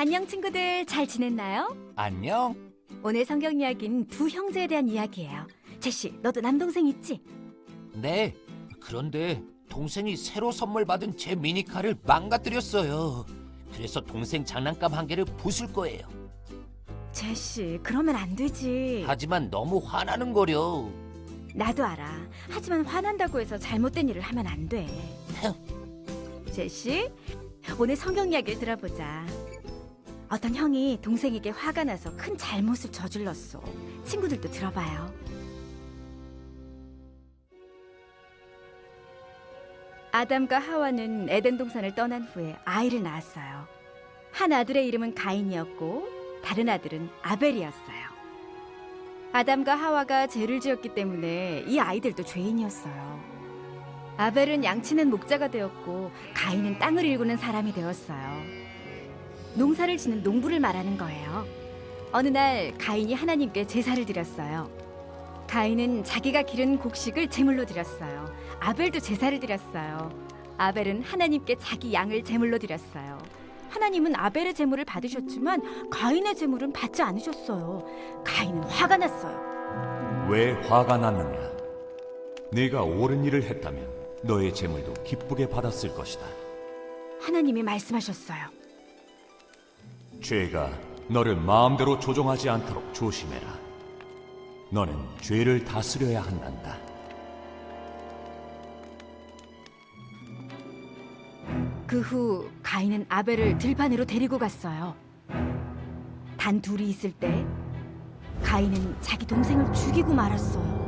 안녕 친구들 잘 지냈나요? 안녕. 오늘 성경 이야기는 두 형제에 대한 이야기예요. 제시, 너도 남동생 있지? 네. 그런데 동생이 새로 선물 받은 제 미니카를 망가뜨렸어요. 그래서 동생 장난감 한 개를 부술 거예요. 제시, 그러면 안 되지. 하지만 너무 화나는 거려. 나도 알아. 하지만 화난다고 해서 잘못된 일을 하면 안 돼. 제시, 오늘 성경 이야기를 들어보자. 어떤 형이 동생에게 화가 나서 큰 잘못을 저질렀어. 친구들도 들어봐요. 아담과 하와는 에덴 동산을 떠난 후에 아이를 낳았어요. 한 아들의 이름은 가인이었고 다른 아들은 아벨이었어요. 아담과 하와가 죄를 지었기 때문에 이 아이들도 죄인이었어요. 아벨은 양치는 목자가 되었고 가인은 땅을 일구는 사람이 되었어요. 농사를 지는 농부를 말하는 거예요. 어느 날 가인이 하나님께 제사를 드렸어요. 가인은 자기가 기른 곡식을 제물로 드렸어요. 아벨도 제사를 드렸어요. 아벨은 하나님께 자기 양을 제물로 드렸어요. 하나님은 아벨의 제물을 받으셨지만 가인의 제물은 받지 않으셨어요. 가인은 화가 났어요. 왜 화가 났느냐? 네가 옳은 일을 했다면 너의 재물도 기쁘게 받았을 것이다. 하나님이 말씀하셨어요. 죄가 너를 마음대로 조종하지 않도록 조심해라. 너는 죄를 다스려야 한단다. 그 후 가인은 아벨을 들판으로 데리고 갔어요. 단 둘이 있을 때 가인은 자기 동생을 죽이고 말았어요.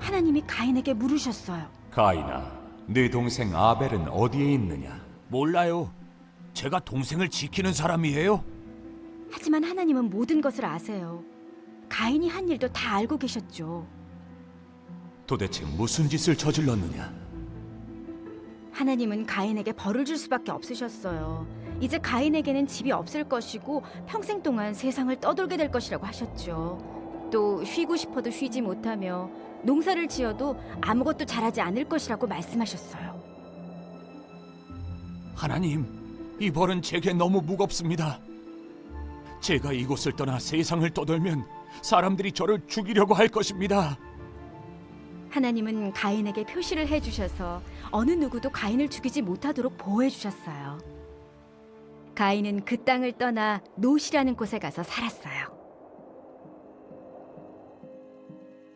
하나님이 가인에게 물으셨어요. 가인아, 네 동생 아벨은 어디에 있느냐? 몰라요. 제가 동생을 지키는 사람이에요. 하지만 하나님은 모든 것을 아세요. 가인이 한 일도 다 알고 계셨죠. 도대체 무슨 짓을 저질렀느냐? 하나님은 가인에게 벌을 줄 수밖에 없으셨어요. 이제 가인에게는 집이 없을 것이고 평생 동안 세상을 떠돌게 될 것이라고 하셨죠. 또 쉬고 싶어도 쉬지 못하며 농사를 지어도 아무것도 자라지 않을 것이라고 말씀하셨어요. 하나님, 이 벌은 제게 너무 무겁습니다. 제가 이곳을 떠나 세상을 떠돌면 사람들이 저를 죽이려고 할 것입니다. 하나님은 가인에게 표시를 해주셔서 어느 누구도 가인을 죽이지 못하도록 보호해 주셨어요. 가인은 그 땅을 떠나 노시라는 곳에 가서 살았어요.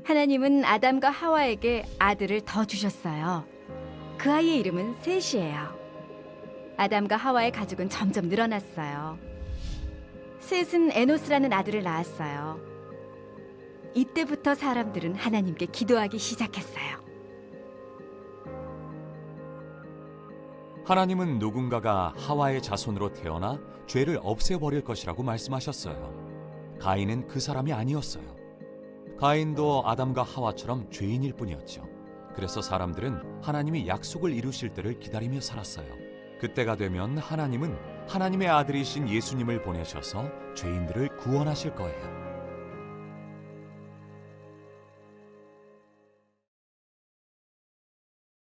하나님은 아담과 하와에게 아들을 더 주셨어요. 그 아이의 이름은 셋이에요. 아담과 하와의 가족은 점점 늘어났어요. 셋은 에노스라는 아들을 낳았어요. 이때부터 사람들은 하나님께 기도하기 시작했어요. 하나님은 누군가가 하와의 자손으로 태어나 죄를 없애버릴 것이라고 말씀하셨어요. 가인은 그 사람이 아니었어요. 가인도 아담과 하와처럼 죄인일 뿐이었죠. 그래서 사람들은 하나님이 약속을 이루실 때를 기다리며 살았어요. 그때가 되면 하나님은 하나님의 아들이신 예수님을 보내셔서 죄인들을 구원하실 거예요.